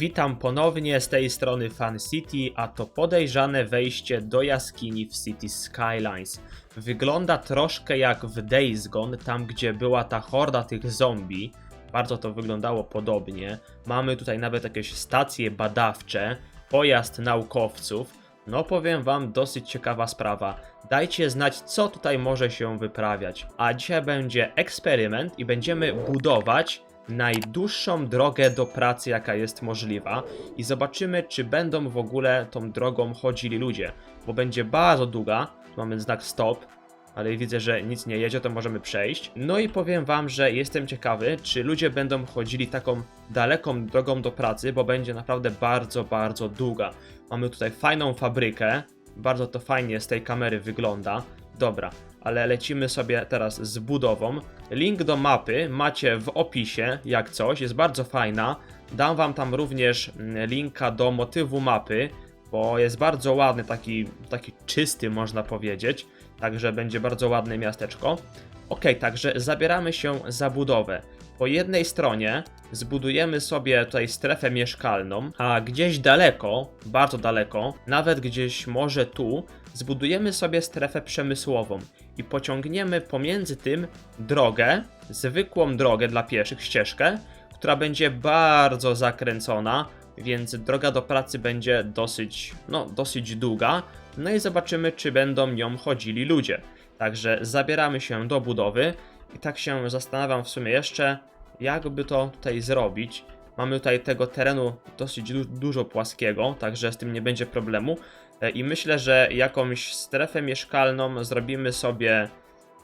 Witam ponownie z tej strony Fan City, a to podejrzane wejście do jaskini w City Skylines. Wygląda troszkę jak w Days Gone, tam gdzie była ta horda tych zombie. Bardzo to wyglądało podobnie. Mamy tutaj nawet jakieś stacje badawcze, pojazd naukowców. No powiem wam, dosyć ciekawa sprawa. Dajcie znać, co tutaj może się wyprawiać. A dzisiaj będzie eksperyment i będziemy budować najdłuższą drogę do pracy, jaka jest możliwa. I zobaczymy, czy będą w ogóle tą drogą chodzili ludzie. Bo będzie bardzo długa. Tu mamy znak stop. Ale widzę, że nic nie jedzie, to możemy przejść. No i powiem wam, że jestem ciekawy, czy ludzie będą chodzili taką daleką drogą do pracy, bo będzie naprawdę bardzo, bardzo długa. Mamy tutaj fajną fabrykę. Bardzo to fajnie z tej kamery wygląda. Dobra, ale lecimy sobie teraz z budową. Link do mapy macie w opisie, jak coś, jest bardzo fajna. Dam wam tam również mm, linka do motywu mapy, bo jest bardzo ładny, taki, taki czysty można powiedzieć. Także będzie bardzo ładne miasteczko. Ok, także zabieramy się za budowę. Po jednej stronie zbudujemy sobie tutaj strefę mieszkalną, a gdzieś daleko, bardzo daleko, nawet gdzieś może tu, zbudujemy sobie strefę przemysłową i pociągniemy pomiędzy tym drogę, zwykłą drogę dla pieszych, ścieżkę, która będzie bardzo zakręcona, więc droga do pracy będzie dosyć, no, dosyć długa. No i zobaczymy, czy będą nią chodzili ludzie. Także zabieramy się do budowy i tak się zastanawiam w sumie jeszcze, jakby to tutaj zrobić. Mamy tutaj tego terenu dosyć du dużo płaskiego, także z tym nie będzie problemu. E, I myślę, że jakąś strefę mieszkalną zrobimy sobie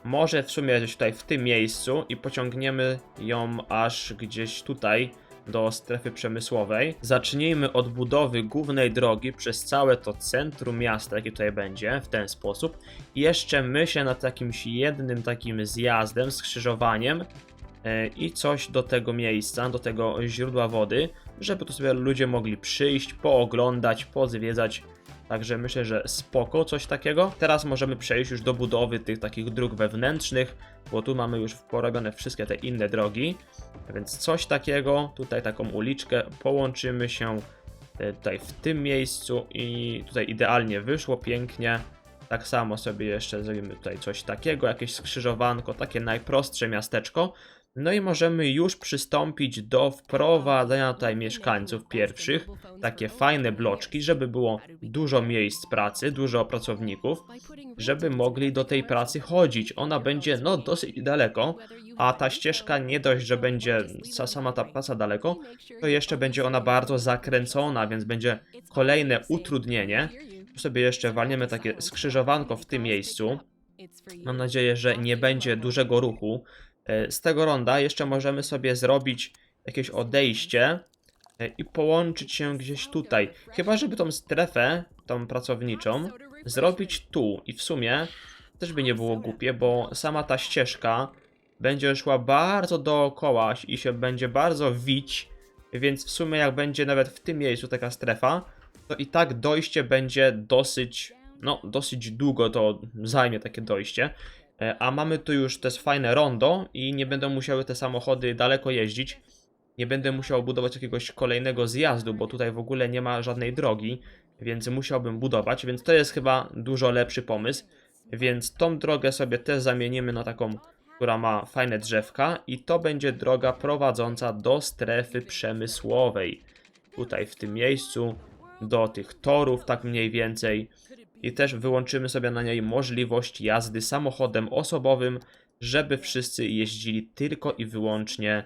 może w sumie gdzieś tutaj w tym miejscu i pociągniemy ją aż gdzieś tutaj do strefy przemysłowej. Zacznijmy od budowy głównej drogi przez całe to centrum miasta, jakie tutaj będzie, w ten sposób. I jeszcze myślę nad jakimś jednym takim zjazdem, skrzyżowaniem e, i coś do tego miejsca, do tego źródła wody, żeby tu sobie ludzie mogli przyjść, pooglądać, pozwiedzać. Także myślę, że spoko coś takiego. Teraz możemy przejść już do budowy tych takich dróg wewnętrznych, bo tu mamy już porobione wszystkie te inne drogi. Więc coś takiego, tutaj taką uliczkę, połączymy się e, tutaj w tym miejscu i tutaj idealnie wyszło, pięknie. Tak samo sobie jeszcze zrobimy tutaj coś takiego, jakieś skrzyżowanko, takie najprostsze miasteczko. No i możemy już przystąpić do wprowadzenia tutaj mieszkańców pierwszych, takie fajne bloczki, żeby było dużo miejsc pracy, dużo pracowników, żeby mogli do tej pracy chodzić. Ona będzie no dosyć daleko, a ta ścieżka nie dość, że będzie sa- sama ta praca daleko, to jeszcze będzie ona bardzo zakręcona, więc będzie kolejne utrudnienie. Tu sobie jeszcze walniemy takie skrzyżowanko w tym miejscu. Mam nadzieję, że nie będzie dużego ruchu. E, Z tego ronda jeszcze możemy sobie zrobić jakieś odejście e, i połączyć się gdzieś tutaj. Chyba, żeby tą strefę, tą pracowniczą, zrobić tu. I w sumie też by nie było głupie, bo sama ta ścieżka będzie szła bardzo dookoła i się będzie bardzo wić, więc w sumie jak będzie nawet w tym miejscu taka strefa, to i tak dojście będzie dosyć, no dosyć długo to zajmie takie dojście. E, A mamy tu już też fajne rondo i nie będą musiały te samochody daleko jeździć. Nie będę musiał budować jakiegoś kolejnego zjazdu, bo tutaj w ogóle nie ma żadnej drogi, więc musiałbym budować, więc to jest chyba dużo lepszy pomysł. Więc tą drogę sobie też zamienimy na taką, która ma fajne drzewka i to będzie droga prowadząca do strefy przemysłowej. Tutaj w tym miejscu, do tych torów, tak mniej więcej. I też wyłączymy sobie na niej możliwość jazdy samochodem osobowym, żeby wszyscy jeździli tylko i wyłącznie,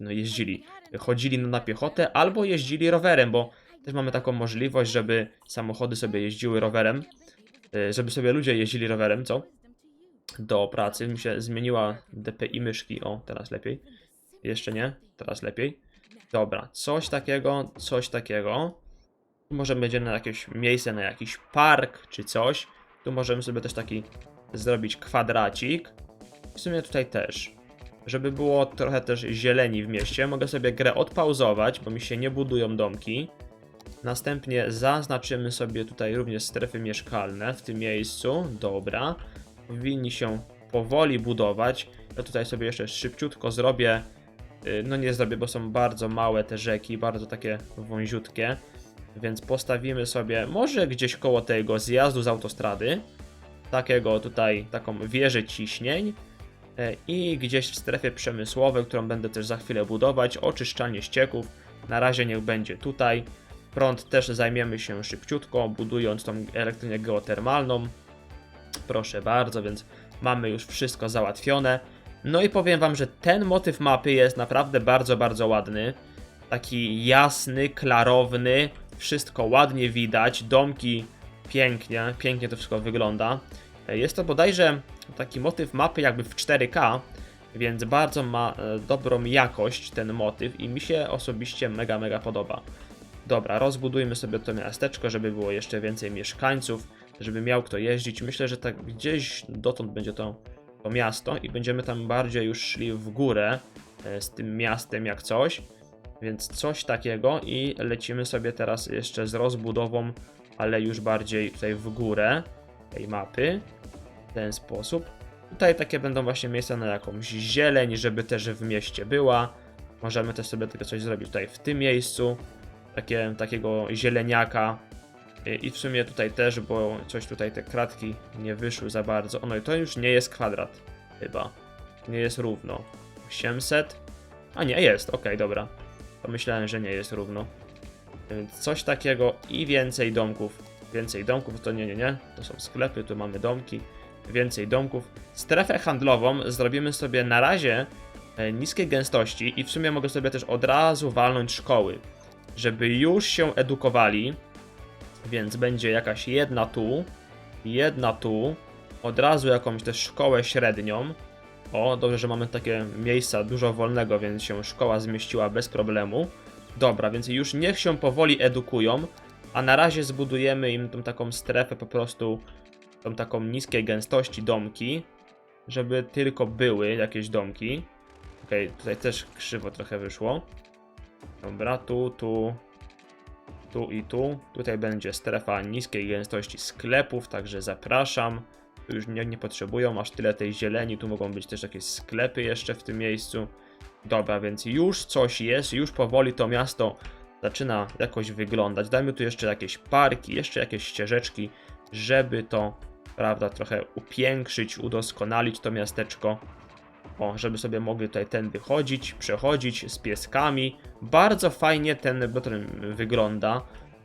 no jeździli, chodzili na piechotę albo jeździli rowerem, bo też mamy taką możliwość, żeby samochody sobie jeździły rowerem, e, żeby sobie ludzie jeździli rowerem, co? Do pracy. Mi się zmieniła DPI myszki. O, teraz lepiej. Jeszcze nie, teraz lepiej. Dobra, coś takiego, coś takiego. Tu może będzie na jakieś miejsce, na jakiś park czy coś. Tu możemy sobie też taki zrobić kwadracik. W sumie tutaj też. Żeby było trochę też zieleni w mieście, mogę sobie grę odpauzować, bo mi się nie budują domki. Następnie zaznaczymy sobie tutaj również strefy mieszkalne w tym miejscu. Dobra. Powinni się powoli budować. Ja tutaj sobie jeszcze szybciutko zrobię y, no nie zrobię, bo są bardzo małe te rzeki, bardzo takie wąziutkie. Więc postawimy sobie może gdzieś koło tego zjazdu z autostrady. Takiego tutaj, taką wieżę ciśnień. E, I gdzieś w strefie przemysłowej, którą będę też za chwilę budować, oczyszczalnie ścieków. Na razie niech będzie tutaj. Prąd też zajmiemy się szybciutko, budując tą elektrownię geotermalną. Proszę bardzo, więc mamy już wszystko załatwione. No i powiem wam, że ten motyw mapy jest naprawdę bardzo, bardzo ładny. Taki jasny, klarowny, wszystko ładnie widać, domki pięknie, pięknie to wszystko wygląda. E, Jest to bodajże taki motyw mapy jakby w 4K, więc bardzo ma e, dobrą jakość ten motyw i mi się osobiście mega, mega podoba. Dobra, rozbudujmy sobie to miasteczko, żeby było jeszcze więcej mieszkańców, żeby miał kto jeździć. Myślę, że tak gdzieś dotąd będzie to, to miasto i będziemy tam bardziej już szli w górę e, z tym miastem jak coś. Więc coś takiego i lecimy sobie teraz jeszcze z rozbudową, ale już bardziej tutaj w górę tej mapy. W ten sposób. Tutaj takie będą właśnie miejsca na jakąś zieleń, żeby też w mieście była. Możemy też sobie tego coś zrobić tutaj w tym miejscu. Takie, takiego zieleniaka. I- w sumie tutaj też, bo coś tutaj te kratki nie wyszły za bardzo. Ono i to już nie jest kwadrat, chyba. Nie jest równo. 800. A nie, jest, okej, dobra. To myślałem, że nie jest równo. Coś takiego i więcej domków. Więcej domków to nie, nie, nie. To są sklepy, tu mamy domki. Więcej domków. Strefę handlową zrobimy sobie na razie e, niskiej gęstości i w sumie mogę sobie też od razu walnąć szkoły, żeby już się edukowali. Więc będzie jakaś jedna tu, jedna tu, od razu jakąś też szkołę średnią. O, dobrze, że mamy takie miejsca dużo wolnego, więc się szkoła zmieściła bez problemu. Dobra, więc już niech się powoli edukują, a na razie zbudujemy im tą taką strefę po prostu, tą taką niskiej gęstości domki, żeby tylko były jakieś domki. Okej, tutaj też krzywo trochę wyszło. Dobra, tu, tu, tu i tu. Tutaj będzie strefa niskiej gęstości sklepów, także zapraszam. Już nie, nie potrzebują aż tyle tej zieleni, tu mogą być też jakieś sklepy jeszcze w tym miejscu. Dobra, więc już coś jest, już powoli to miasto zaczyna jakoś wyglądać. Dajmy tu jeszcze jakieś parki, jeszcze jakieś ścieżeczki, żeby to, prawda, trochę upiększyć, udoskonalić to miasteczko. O, żeby sobie mogli tutaj tędy chodzić, przechodzić z pieskami. Bardzo fajnie ten beton wygląda.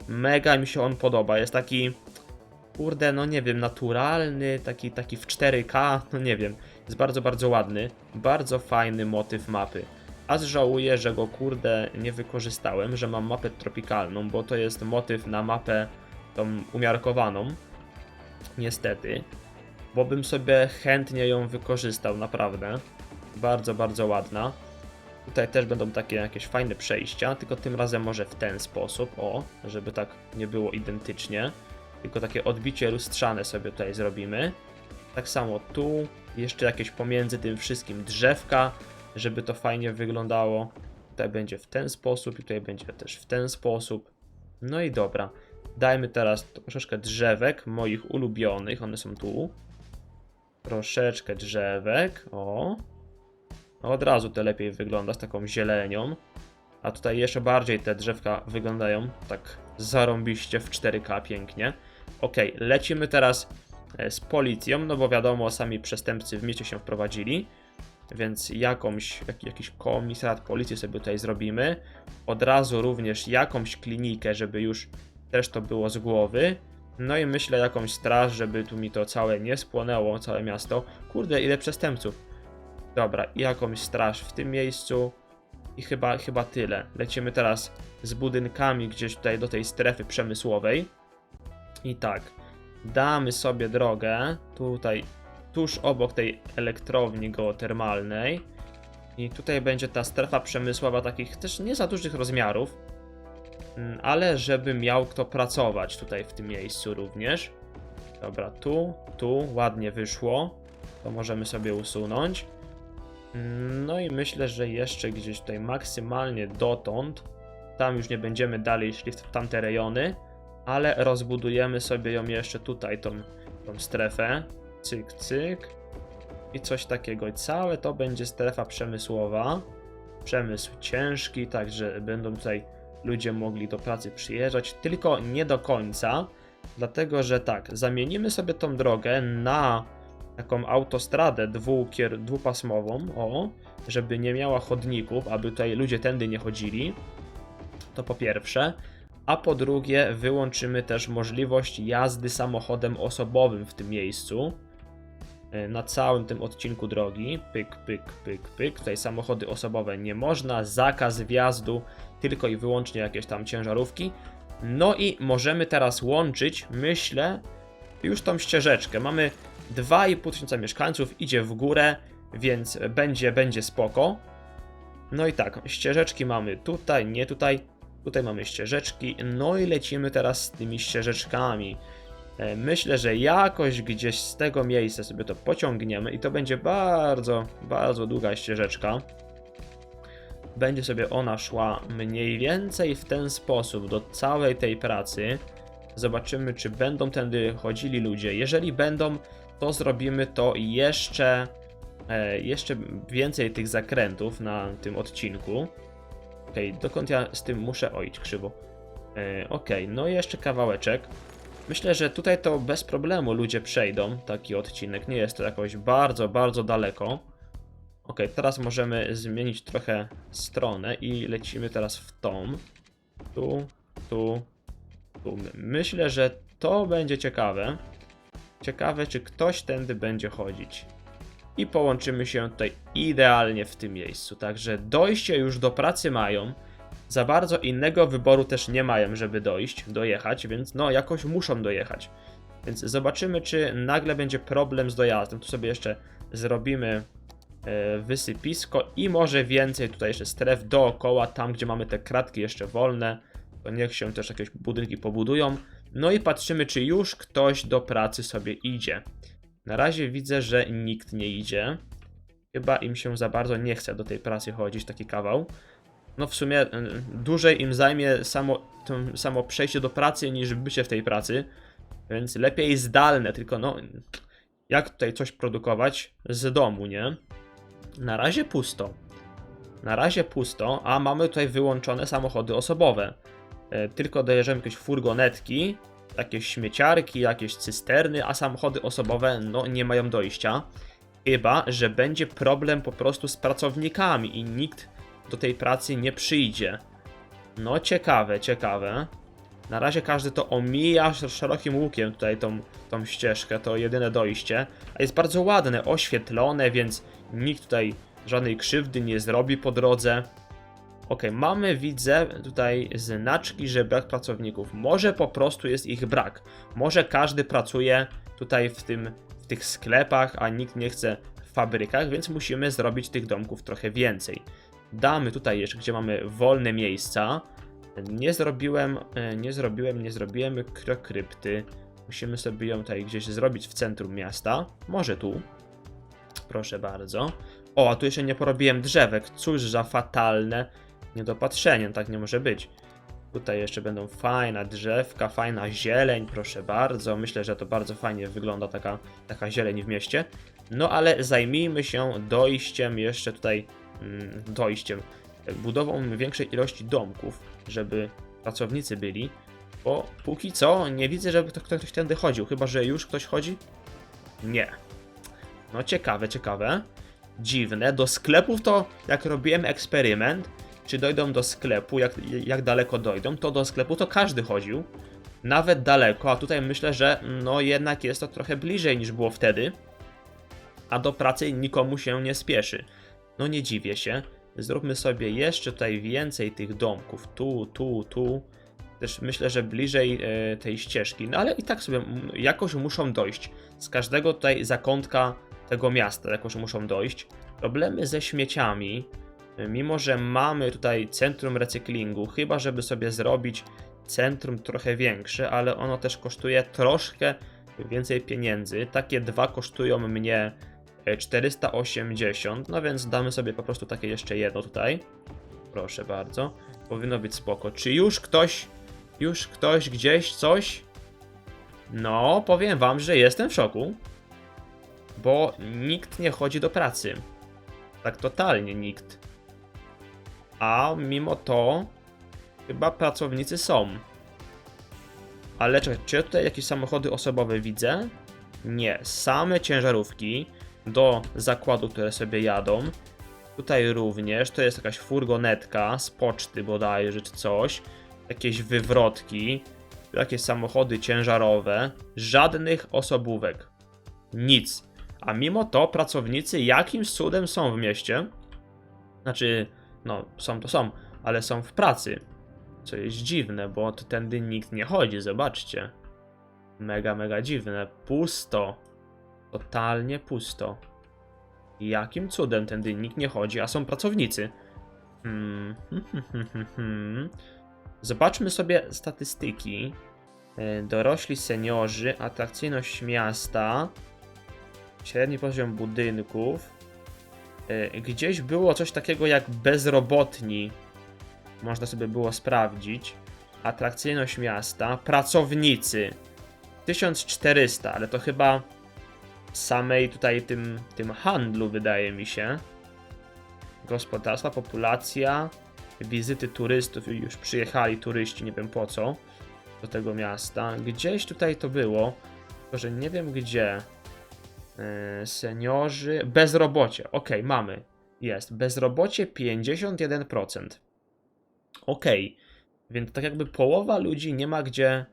Mega mi się on podoba. Jest taki, kurde, no nie wiem, naturalny, taki, taki w 4K, no nie wiem. Jest bardzo, bardzo ładny. Bardzo fajny motyw mapy. Aż żałuję, że go kurde nie wykorzystałem, że mam mapę tropikalną, bo to jest motyw na mapę tą umiarkowaną. Niestety. Bo bym sobie chętnie ją wykorzystał, naprawdę. Bardzo, bardzo ładna. Tutaj też będą takie jakieś fajne przejścia, tylko tym razem może w ten sposób, o, żeby tak nie było identycznie. Tylko takie odbicie lustrzane sobie tutaj zrobimy. Tak samo tu, jeszcze jakieś pomiędzy tym wszystkim drzewka, żeby to fajnie wyglądało. Tutaj będzie w ten sposób i tutaj będzie też w ten sposób. No i dobra. Dajmy teraz troszeczkę drzewek, moich ulubionych, one są tu. Troszeczkę drzewek, o. No od razu to lepiej wygląda z taką zielenią. A tutaj jeszcze bardziej te drzewka wyglądają tak zarąbiście w 4K pięknie. Ok, lecimy teraz e, z policją, no bo wiadomo, sami przestępcy w mieście się wprowadzili. Więc jakąś, jak, jakiś komisariat policji sobie tutaj zrobimy. Od razu również jakąś klinikę, żeby już też to było z głowy. No i myślę jakąś straż, żeby tu mi to całe nie spłonęło, całe miasto. Kurde, ile przestępców. Dobra, i jakąś straż w tym miejscu. I chyba, chyba tyle. Lecimy teraz z budynkami gdzieś tutaj do tej strefy przemysłowej. I tak, damy sobie drogę tutaj tuż obok tej elektrowni geotermalnej. I tutaj będzie ta strefa przemysłowa takich też nie za dużych rozmiarów, mm, ale żeby miał kto pracować tutaj w tym miejscu również. Dobra, tu, tu ładnie wyszło. To możemy sobie usunąć. Mm, No i myślę, że jeszcze gdzieś tutaj maksymalnie dotąd. Tam już nie będziemy dalej szli w tamte rejony, ale rozbudujemy sobie ją jeszcze tutaj, tą, tą strefę. Cyk, cyk. I coś takiego. I całe to będzie strefa przemysłowa. przemysł ciężki, także będą tutaj ludzie mogli do pracy przyjeżdżać, tylko nie do końca, dlatego że tak, zamienimy sobie tą drogę na taką autostradę dwukier, dwupasmową, o, żeby nie miała chodników, aby tutaj ludzie tędy nie chodzili, to po pierwsze, a po drugie wyłączymy też możliwość jazdy samochodem osobowym w tym miejscu, e, na całym tym odcinku drogi. Pyk, pyk, pyk, pyk. Tutaj samochody osobowe nie można, zakaz wjazdu, tylko i wyłącznie jakieś tam ciężarówki. No i możemy teraz łączyć, myślę, już tą ścieżeczkę. Mamy 2,5 tysiąca mieszkańców, idzie w górę, więc będzie, będzie spoko. No i tak, ścieżeczki mamy tutaj, nie tutaj. Tutaj mamy ścieżeczki, no i lecimy teraz z tymi ścieżeczkami. E, Myślę, że jakoś gdzieś z tego miejsca sobie to pociągniemy i to będzie bardzo, bardzo długa ścieżeczka. Będzie sobie ona szła mniej więcej w ten sposób do całej tej pracy. Zobaczymy, czy będą tędy chodzili ludzie. Jeżeli będą, to zrobimy to jeszcze, e, jeszcze więcej tych zakrętów na tym odcinku. Okej, dokąd ja z tym muszę ojść krzywo? E, Okej, no i jeszcze kawałeczek. Myślę, że tutaj to bez problemu ludzie przejdą taki odcinek. Nie jest to jakoś bardzo, bardzo daleko. Ok, teraz możemy zmienić trochę stronę i lecimy teraz w tą. Tu, tu, tu. Myślę, że to będzie ciekawe. Ciekawe, czy ktoś tędy będzie chodzić. I połączymy się tutaj idealnie w tym miejscu. Także dojście już do pracy mają. Za bardzo innego wyboru też nie mają, żeby dojść, dojechać, więc no jakoś muszą dojechać. Więc zobaczymy, czy nagle będzie problem z dojazdem. Tu sobie jeszcze zrobimy e, wysypisko i może więcej tutaj jeszcze stref dookoła, tam gdzie mamy te kratki jeszcze wolne, to niech się też jakieś budynki pobudują. No i patrzymy, czy już ktoś do pracy sobie idzie. Na razie widzę, że nikt nie idzie. Chyba im się za bardzo nie chce do tej pracy chodzić, taki kawał. No w sumie y, dłużej im zajmie samo, to, samo przejście do pracy niż bycie w tej pracy. Więc lepiej zdalne, tylko no jak tutaj coś produkować z domu, nie? Na razie pusto. Na razie pusto, a mamy tutaj wyłączone samochody osobowe. E, Tylko dojeżdżamy jakieś furgonetki, jakieś śmieciarki, jakieś cysterny, a samochody osobowe no nie mają dojścia. Chyba, że będzie problem po prostu z pracownikami i nikt do tej pracy nie przyjdzie. No ciekawe, ciekawe. Na razie każdy to omija sz- szerokim łukiem tutaj tą, tą ścieżkę, to jedyne dojście. A jest bardzo ładne, oświetlone, więc nikt tutaj żadnej krzywdy nie zrobi po drodze. Ok, mamy, widzę tutaj znaczki, że brak pracowników. Może po prostu jest ich brak. Może każdy pracuje tutaj w, tym, w tych sklepach, a nikt nie chce w fabrykach, więc musimy zrobić tych domków trochę więcej. Damy tutaj jeszcze, gdzie mamy wolne miejsca. Nie zrobiłem, e, nie zrobiłem, nie zrobiłem kry- krypty. Musimy sobie ją tutaj gdzieś zrobić w centrum miasta. Może tu. Proszę bardzo. O, a tu jeszcze nie porobiłem drzewek. Cóż za fatalne niedopatrzenie. Tak nie może być. Tutaj jeszcze będą fajna drzewka, fajna zieleń, proszę bardzo. Myślę, że to bardzo fajnie wygląda taka, taka zieleń w mieście. No ale zajmijmy się dojściem jeszcze tutaj, mm, dojściem, budową większej ilości domków, żeby pracownicy byli. Bo póki co nie widzę, żeby to ktoś tędy chodził, chyba że już ktoś chodzi? Nie. No ciekawe, ciekawe. Dziwne. Do sklepów to jak robiłem eksperyment, czy dojdą do sklepu, jak, jak daleko dojdą, to do sklepu to każdy chodził. Nawet daleko, a tutaj myślę, że no jednak jest to trochę bliżej niż było wtedy. A do pracy nikomu się nie spieszy. No nie dziwię się. Zróbmy sobie jeszcze tutaj więcej tych domków. Tu, tu, tu. Też myślę, że bliżej e, tej ścieżki. No ale i tak sobie jakoś muszą dojść. Z każdego tutaj zakątka tego miasta jakoś muszą dojść. Problemy ze śmieciami. Mimo, że mamy tutaj centrum recyklingu, chyba żeby sobie zrobić centrum trochę większe, ale ono też kosztuje troszkę więcej pieniędzy. Takie dwa kosztują mnie e, 480, no więc damy sobie po prostu takie jeszcze jedno tutaj. Proszę bardzo. Powinno być spoko. Czy już ktoś, już ktoś gdzieś coś? No, powiem wam, że jestem w szoku. Bo nikt nie chodzi do pracy. Tak totalnie nikt. A mimo to chyba pracownicy są. Ale czekaj, czy ja tutaj jakieś samochody osobowe widzę? Nie, same ciężarówki do zakładu, które sobie jadą. Tutaj również, to jest jakaś furgonetka z poczty bodajże czy coś. Jakieś wywrotki, jakieś samochody ciężarowe. Żadnych osobówek. Nic. A mimo to pracownicy jakimś cudem są w mieście. Znaczy, no, są to są, ale są w pracy. Co jest dziwne, bo to tędy nikt nie chodzi, zobaczcie. Mega, mega dziwne. Pusto. Totalnie pusto. Jakim cudem tędy nikt nie chodzi, a są pracownicy? Hmm. hmm, hmm, hmm. Zobaczmy sobie statystyki. E, Dorośli seniorzy, atrakcyjność miasta, średni poziom budynków. E, Gdzieś było coś takiego jak bezrobotni. Można sobie było sprawdzić. Atrakcyjność miasta, pracownicy. 1400, ale to chyba samej tutaj tym, tym handlu wydaje mi się. Gospodarstwa, populacja, wizyty turystów, już przyjechali turyści, nie wiem po co, do tego miasta. Gdzieś tutaj to było, tylko że nie wiem gdzie. Yy, seniorzy, bezrobocie, ok, mamy, jest, bezrobocie 51%. Ok, więc tak jakby połowa ludzi nie ma gdzie,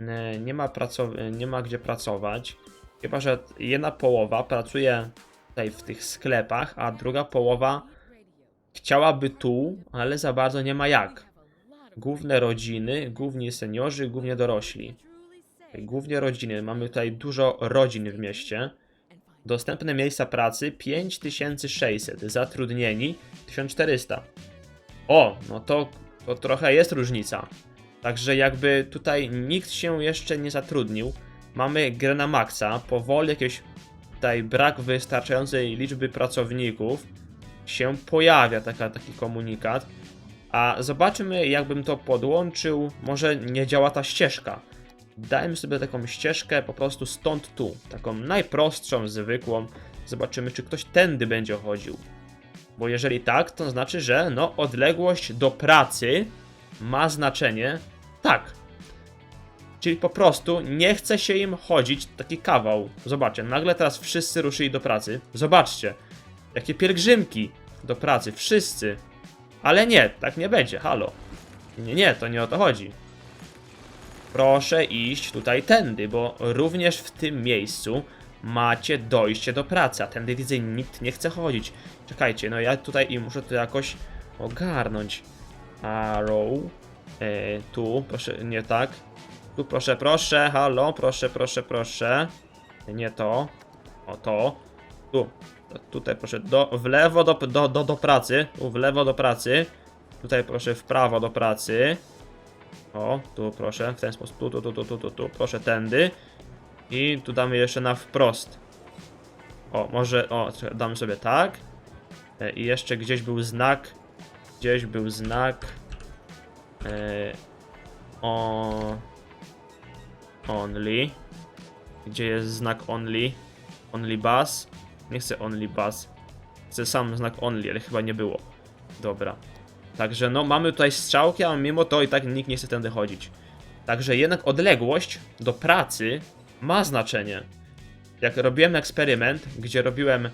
e, nie ma, pracow- nie ma gdzie pracować. Chyba, że jedna połowa pracuje tutaj w tych sklepach, a druga połowa chciałaby tu, ale za bardzo nie ma jak. Główne rodziny, głównie seniorzy, głównie dorośli. Głównie rodziny. Mamy tutaj dużo rodzin w mieście. Dostępne miejsca pracy 5600, zatrudnieni 1400. O, no to, to trochę jest różnica. Także jakby tutaj nikt się jeszcze nie zatrudnił. Mamy grę na maksa, powoli jakieś tutaj brak wystarczającej liczby pracowników się pojawia taka, taki komunikat. A zobaczymy jakbym to podłączył, może nie działa ta ścieżka. Dajmy sobie taką ścieżkę po prostu stąd tu, taką najprostszą, zwykłą. Zobaczymy czy ktoś tędy będzie chodził. Bo jeżeli tak, to znaczy, że no odległość do pracy ma znaczenie. Tak, Czyli po prostu nie chce się im chodzić taki kawał. Zobaczcie, nagle teraz wszyscy ruszyli do pracy. Zobaczcie, jakie pielgrzymki do pracy, wszyscy. Ale nie, tak nie będzie, halo. Nie, nie, to nie o to chodzi. Proszę iść tutaj tędy, bo również w tym miejscu macie dojście do pracy, a tędy widzę nikt nie chce chodzić. Czekajcie, no ja tutaj i muszę to jakoś ogarnąć. Arrow. E, tu, proszę, nie tak. Tu proszę, proszę, halo, proszę, proszę, proszę. Nie to. O to. Tu. Tutaj proszę, do, w lewo do, do, do, do pracy. Tu w lewo do pracy. Tutaj proszę w prawo do pracy. O, tu proszę, w ten sposób. Tu, tu, tu, tu, tu, tu, tu. Proszę tędy. I tu damy jeszcze na wprost. O, może, o, damy sobie tak. E, I jeszcze gdzieś był znak. Gdzieś był znak. E, o only. Gdzie jest znak only? Only bus. Nie chcę only bus. Chcę sam znak only, ale chyba nie było. Dobra. Także no, mamy tutaj strzałki, a mimo to i tak nikt nie chce tędy chodzić. Także jednak odległość do pracy ma znaczenie. Jak robiłem eksperyment, gdzie robiłem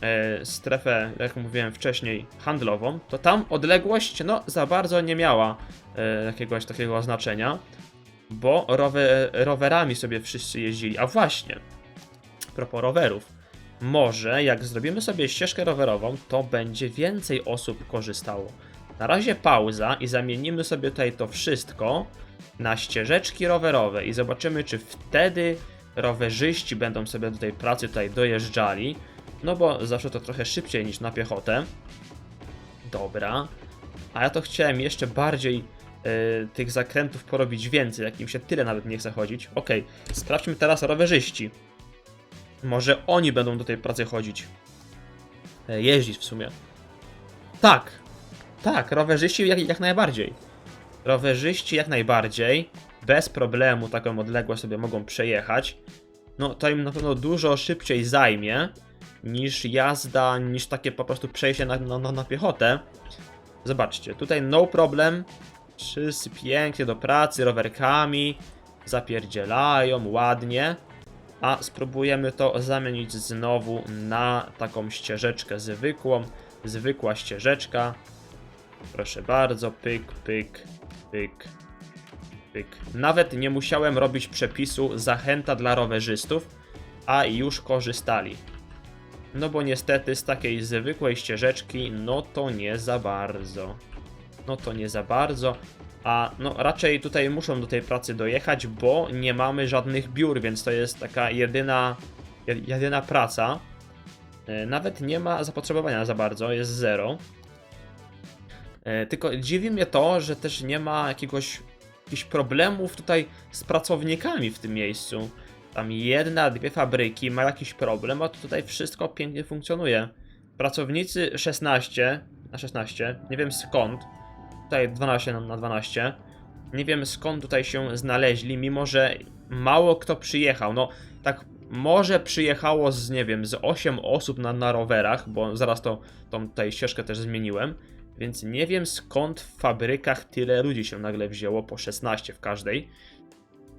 e, strefę, jak mówiłem wcześniej, handlową, to tam odległość, no, za bardzo nie miała e, jakiegoś takiego znaczenia bo rower, rowerami sobie wszyscy jeździli. A właśnie, propos rowerów, może jak zrobimy sobie ścieżkę rowerową, to będzie więcej osób korzystało. Na razie pauza i zamienimy sobie tutaj to wszystko na ścieżeczki rowerowe i zobaczymy, czy wtedy rowerzyści będą sobie do tej pracy tutaj dojeżdżali. No bo zawsze to trochę szybciej niż na piechotę. Dobra. A ja to chciałem jeszcze bardziej e, tych zakrętów porobić więcej, jak im się tyle nawet nie chce chodzić. Ok, sprawdźmy teraz rowerzyści. Może oni będą do tej pracy chodzić. E, jeździć w sumie. Tak, tak, rowerzyści jak, jak najbardziej. Rowerzyści jak najbardziej, bez problemu taką odległość sobie mogą przejechać. No to im na pewno dużo szybciej zajmie niż jazda, niż takie po prostu przejście na, na, na piechotę. Zobaczcie, tutaj no problem. Wszyscy pięknie do pracy, rowerkami. Zapierdzielają ładnie. A spróbujemy to zamienić znowu na taką ścieżeczkę zwykłą. Zwykła ścieżeczka. Proszę bardzo, pyk, pyk, pyk, pyk. Nawet nie musiałem robić przepisu zachęta dla rowerzystów, a już korzystali. No bo niestety z takiej zwykłej ścieżeczki, no to nie za bardzo. No to nie za bardzo. A no raczej tutaj muszą do tej pracy dojechać, bo nie mamy żadnych biur, więc to jest taka jedyna, je- jedyna praca. E, Nawet nie ma zapotrzebowania za bardzo, jest zero. E, Tylko dziwi mnie to, że też nie ma jakiegoś, jakichś problemów tutaj z pracownikami w tym miejscu. Tam jedna, dwie fabryki ma jakiś problem, a tutaj wszystko pięknie funkcjonuje. Pracownicy 16 na 16, nie wiem skąd. Tutaj 12 na- na 12. Nie wiem skąd tutaj się znaleźli, mimo że mało kto przyjechał. No, tak może przyjechało z, nie wiem, z 8 osób na, na rowerach, bo zaraz to, tą tutaj ścieżkę też zmieniłem. Więc nie wiem skąd w fabrykach tyle ludzi się nagle wzięło, po 16 w każdej.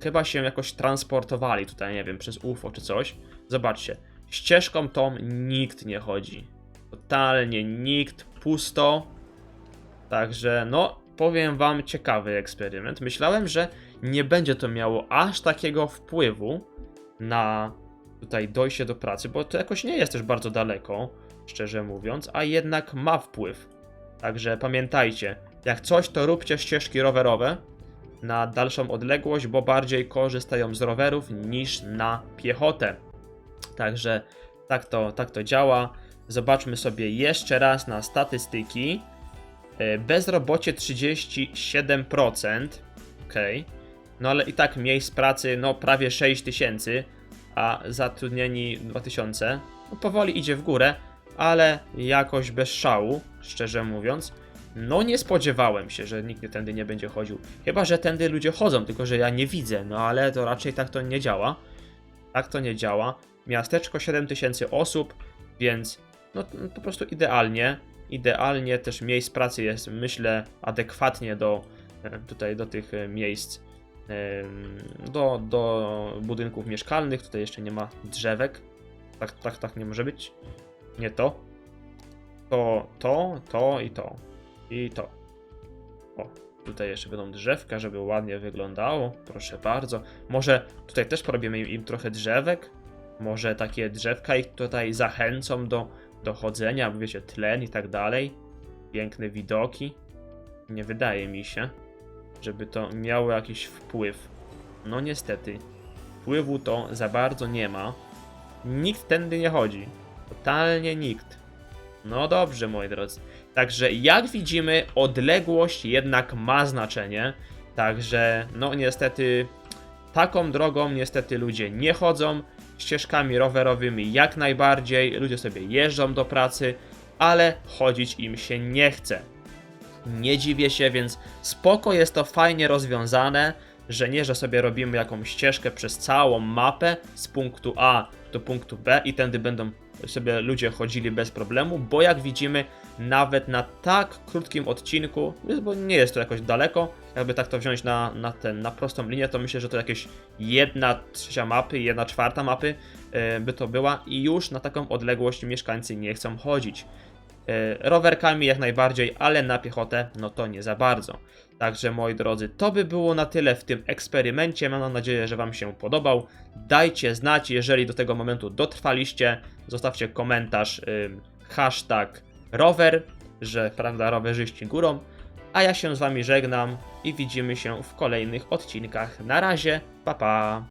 Chyba się jakoś transportowali tutaj, nie wiem, przez UFO czy coś. Zobaczcie, ścieżką tą nikt nie chodzi. Totalnie nikt, pusto. Także, no, powiem wam ciekawy eksperyment. Myślałem, że nie będzie to miało aż takiego wpływu na tutaj dojście do pracy, bo to jakoś nie jest też bardzo daleko, szczerze mówiąc, a jednak ma wpływ. Także pamiętajcie, jak coś, to róbcie ścieżki rowerowe na dalszą odległość, bo bardziej korzystają z rowerów niż na piechotę. Także tak to, tak to działa. Zobaczmy sobie jeszcze raz na statystyki. E, Bezrobocie 37%. Ok. No ale i tak miejsc pracy no prawie 6000, a zatrudnieni 2000. No powoli idzie w górę, ale jakoś bez szału, szczerze mówiąc. No nie spodziewałem się, że nikt tędy nie będzie chodził. Chyba, że tędy ludzie chodzą, tylko że ja nie widzę. No ale to raczej tak to nie działa. Tak to nie działa. Miasteczko 7000 osób, więc no po prostu idealnie. Idealnie też miejsc pracy jest, myślę, adekwatnie do e, tutaj do tych e, miejsc do, do budynków mieszkalnych. Tutaj jeszcze nie ma drzewek. Tak, tak, tak nie może być. Nie to. To, to, to i to. I to. O, tutaj jeszcze będą drzewka, żeby ładnie wyglądało. Proszę bardzo. Może tutaj też porobimy im, im trochę drzewek. Może takie drzewka ich tutaj zachęcą do, do chodzenia, wiecie, tlen i tak dalej. Piękne widoki. Nie wydaje mi się, żeby to miało jakiś wpływ. No niestety, wpływu to za bardzo nie ma. Nikt tędy nie chodzi. Totalnie nikt. No dobrze, moi drodzy. Także jak widzimy, odległość jednak ma znaczenie. Także, no niestety, taką drogą niestety ludzie nie chodzą. Ścieżkami rowerowymi jak najbardziej. Ludzie sobie jeżdżą do pracy, ale chodzić im się nie chce. Nie dziwię się, więc spoko jest to fajnie rozwiązane, że nie, że sobie robimy jakąś ścieżkę przez całą mapę z punktu A do punktu B i tędy będą sobie ludzie chodzili bez problemu, bo jak widzimy, nawet na tak krótkim odcinku, bo nie jest to jakoś daleko, jakby tak to wziąć na, na, ten, na prostą linię, to myślę, że to jakieś jedna trzecia mapy, jedna czwarta mapy e, by to była i już na taką odległość mieszkańcy nie chcą chodzić. E, rowerkami jak najbardziej, ale na piechotę no to nie za bardzo. Także moi drodzy, to by było na tyle w tym eksperymencie. Mam nadzieję, że Wam się podobał. Dajcie znać, jeżeli do tego momentu dotrwaliście. Zostawcie komentarz, ym, hashtag rower, że prawda, rowerzyści górą. A ja się z Wami żegnam i widzimy się w kolejnych odcinkach. Na razie, pa pa!